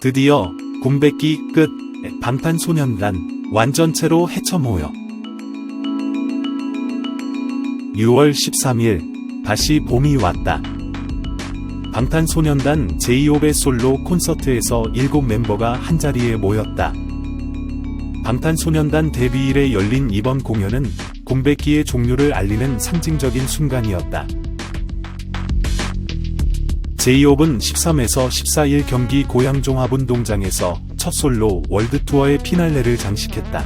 드디어 군백기 끝 방탄소년단 완전체로 헤쳐모여 6월 13일 다시 봄이 왔다. 방탄소년단 제2홉의 솔로 콘서트에서 7 멤버가 한자리에 모였다. 방탄소년단 데뷔일에 열린 이번 공연은 군백기의 종료를 알리는 상징적인 순간이었다. 제2홉은 13에서 14일 경기 고양 종합운동장에서 첫 솔로 월드투어의 피날레를 장식했다.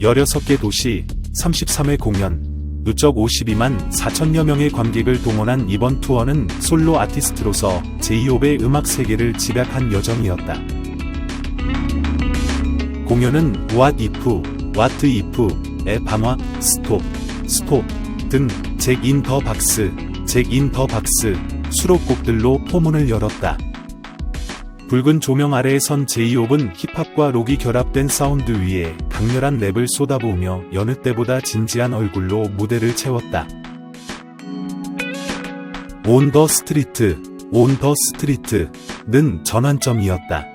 16개 도시, 33회 공연, 누적 52만 4천여 명의 관객을 동원한 이번 투어는 솔로 아티스트로서 제2홉의 음악 세계를 집약한 여정이었다. 공연은 What If, What If의 방화, 스톱, 스톱 등 잭 인 더 박스, 잭 인 더 박스 수록곡들로 포문을 열었다. 붉은 조명 아래에 선 제이홉은 힙합과 록이 결합된 사운드 위에 강렬한 랩을 쏟아부으며 여느 때보다 진지한 얼굴로 무대를 채웠다. 온 더 스트리트, 온 더 스트리트는 전환점이었다.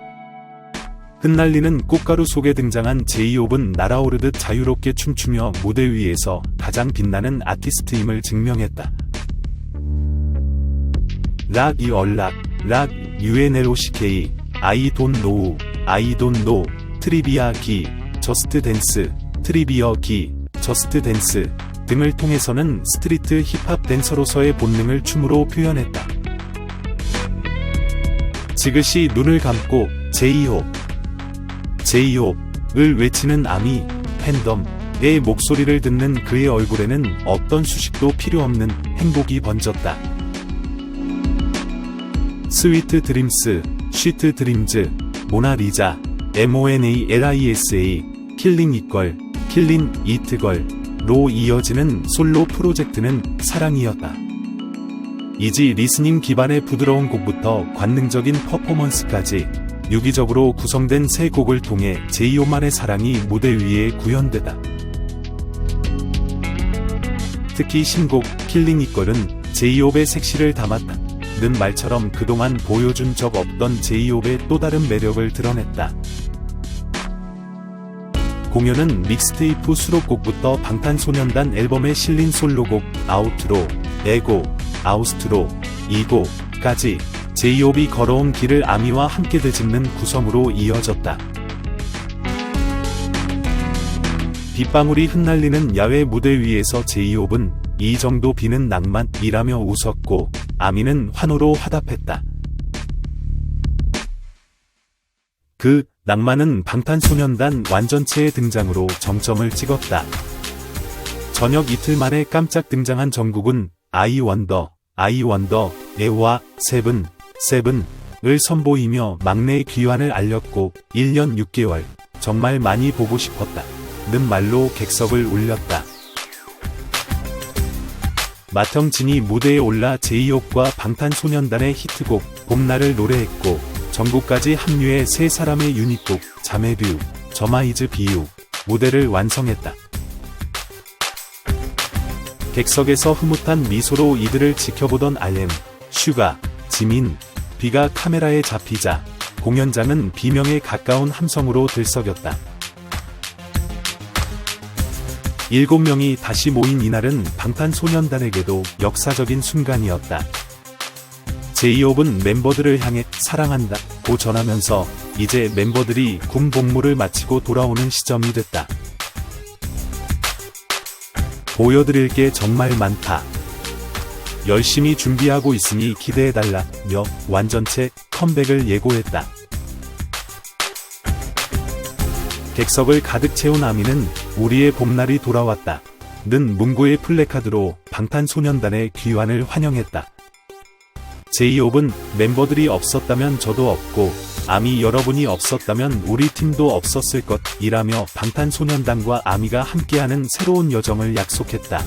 흩날리는 꽃가루 속에 등장한 제이홉은 날아오르듯 자유롭게 춤추며 무대 위에서 가장 빛나는 아티스트임을 증명했다. 락 이 얼락, 락 UNLOCK, I don't know, I don't know, 트리비아 기, 저스트 댄스, 트리비어 기, 저스트 댄스 등을 통해서는 스트리트 힙합 댄서로서의 본능을 춤으로 표현했다. 지그시 눈을 감고 제이홉, 제이홉을 외치는 아미, 팬덤의 목소리를 듣는 그의 얼굴에는 어떤 수식도 필요 없는 행복이 번졌다. 스위트 드림스, 쉬트 드림즈, 모나리자, MONALISA, 킬링 이걸, 킬링 이트걸 로 이어지는 솔로 프로젝트는 사랑이었다. 이지 리스닝 기반의 부드러운 곡부터 관능적인 퍼포먼스까지 유기적으로 구성된 세 곡을 통해 제이오만의 사랑이 무대 위에 구현되다. 특히 신곡 킬링 이걸은 제이홉의 섹시를 담았다. 는 말처럼 그동안 보여준 적 없던 제이홉의 또 다른 매력을 드러냈다. 공연은 믹스테이프 수록곡부터 방탄소년단 앨범에 실린 솔로곡 아우트로, 에고, 아우스트로, 이고까지 제이홉이 걸어온 길을 아미와 함께 되짚는 구성으로 이어졌다. 빗방울이 흩날리는 야외 무대 위에서 제이홉은 이 정도 비는 낭만이라며 웃었고 아미는 환호로 화답했다. 그 낭만은 방탄소년단 완전체의 등장으로 정점을 찍었다. 저녁 이틀 만에 깜짝 등장한 정국은 아이 원더, 아이 원더, 에와 세븐, 세븐을 선보이며 막내의 귀환을 알렸고 1년 6개월 정말 많이 보고 싶었다. 는 말로 객석을 울렸다. 마텅진이 무대에 올라 제이홉과 방탄소년단의 히트곡 봄날을 노래했고 전국까지 합류해 세 사람의 유닛곡 자매뷰, 저마이즈 비유 무대를 완성했다. 객석에서 흐뭇한 미소로 이들을 지켜보던 알렘, 슈가, 지민, 비가 카메라에 잡히자 공연장은 비명에 가까운 함성으로 들썩였다. 일곱 명이 다시 모인 이날은 방탄소년단에게도 역사적인 순간이었다. 제이홉은 멤버들을 향해 사랑한다 고 전하면서 이제 멤버들이 군 복무를 마치고 돌아오는 시점이 됐다. 보여드릴 게 정말 많다. 열심히 준비하고 있으니 기대해달라 며 완전체 컴백을 예고했다. 객석을 가득 채운 아미는 우리의 봄날이 돌아왔다. 는 문구의 플래카드로 방탄소년단의 귀환을 환영했다. 제이홉은 멤버들이 없었다면 저도 없고 아미 여러분이 없었다면 우리 팀도 없었을 것이라며 방탄소년단과 아미가 함께하는 새로운 여정을 약속했다.